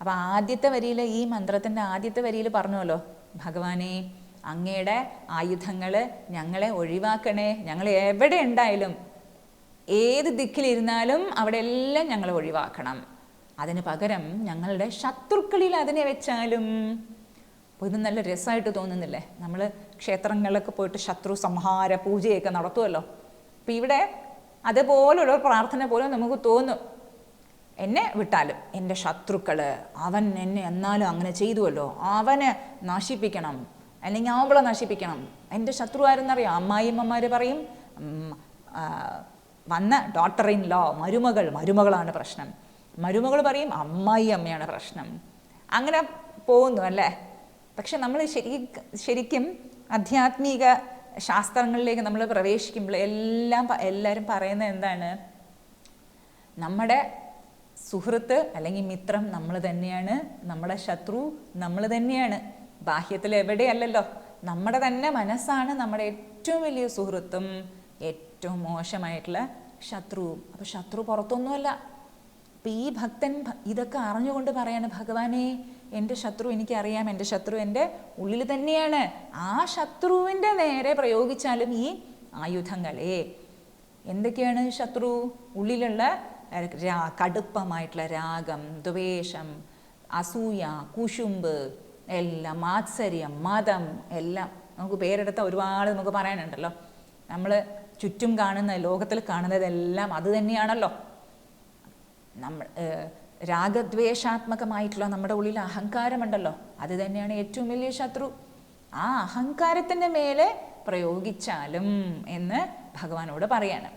അപ്പോൾ ആദ്യത്തെ വരിയിൽ ഈ മന്ത്രത്തിന്റെ ആദ്യത്തെ വരിയിൽ പറഞ്ഞുവല്ലോ ഭഗവാനെ അങ്ങയുടെ ആയുധങ്ങൾ ഞങ്ങളെ ഒഴിവാക്കണേ ഞങ്ങൾ എവിടെ ഉണ്ടായാലും ഏത് ദിക്കിലിരുന്നാലും അവിടെ എല്ലാം ഞങ്ങളെ ഒഴിവാക്കണം. അതിന് പകരം ഞങ്ങളുടെ ശത്രുക്കളിൽ അതിനെ വെച്ചാലും. അപ്പോൾ ഇത് നല്ല രസമായിട്ട് തോന്നുന്നില്ലേ? നമ്മൾ ക്ഷേത്രങ്ങളിലൊക്കെ പോയിട്ട് ശത്രു സംഹാര പൂജയൊക്കെ നടത്തുമല്ലോ അപ്പം ഇവിടെ അതുപോലുള്ള പ്രാർത്ഥന പോലും നമുക്ക് തോന്നും. എന്നെ വിട്ടാലും എന്റെ ശത്രുക്കൾ അവൻ എന്നെ എന്നാലും അങ്ങനെ ചെയ്തുവല്ലോ. അവനെ നശിപ്പിക്കണം. അല്ലെങ്കിൽ അവളെ നശിപ്പിക്കണം. എന്റെ ശത്രു ആരെന്നറിയാം അമ്മായിമ്മമാർ പറയും വന്ന ഡോട്ടർ ഇൻ ലോ മരുമകൾ മരുമകളാണ് പ്രശ്നം. മരുമകൾ പറയും അമ്മായി അമ്മയാണ് പ്രശ്നം. അങ്ങനെ പോകുന്നു അല്ലേ? പക്ഷെ നമ്മൾ ശരി ശരിക്കും ആധ്യാത്മിക ശാസ്ത്രങ്ങളിലേക്ക് നമ്മൾ പ്രവേശിക്കുമ്പോൾ എല്ലാം എല്ലാവരും പറയുന്നത് എന്താണ്? നമ്മുടെ സുഹൃത്ത് അല്ലെങ്കിൽ മിത്രം നമ്മൾ തന്നെയാണ് നമ്മുടെ ശത്രു നമ്മൾ തന്നെയാണ്. ബാഹ്യത്തിൽ എവിടെയല്ലല്ലോ നമ്മുടെ തന്നെ മനസ്സാണ് നമ്മുടെ ഏറ്റവും വലിയ സുഹൃത്തും ഏറ്റവും മോശമായിട്ടുള്ള ശത്രുവും. അപ്പോൾ ശത്രു പുറത്തൊന്നുമല്ല. അപ്പം ഈ ഭക്തൻ ഇതൊക്കെ അറിഞ്ഞുകൊണ്ട് പറയാണ് ഭഗവാനെ എന്റെ ശത്രു എനിക്കറിയാം എന്റെ ശത്രു എന്റെ ഉള്ളിൽ തന്നെയാണ്. ആ ശത്രുവിന്റെ നേരെ പ്രയോഗിച്ചാലും ഈ ആയുധങ്ങളെ. എന്തൊക്കെയാണ് ശത്രു? ഉള്ളിലുള്ള കടുപ്പമായിട്ടുള്ള രാഗം ദ്വേഷം അസൂയ കുശുമ്പ് എല്ലാം മാത്സര്യം മതം എല്ലാം. നമുക്ക് പേരെടുത്ത ഒരുപാട് നമുക്ക് പറയാനുണ്ടല്ലോ. നമ്മൾ ചുറ്റും കാണുന്ന ലോകത്തിൽ കാണുന്നതെല്ലാം അത് തന്നെയാണല്ലോ. നമ്മൾ രാഗദ്വേഷാത്മകമായിട്ടുള്ള നമ്മുടെ ഉള്ളിൽ അഹങ്കാരമുണ്ടല്ലോ. അത് തന്നെയാണ് ഏറ്റവും വലിയ ശത്രു. ആ അഹങ്കാരത്തിന്റെ മേലെ പ്രയോഗിച്ചാലും എന്ന് ഭഗവാനോട് പറയാണ്.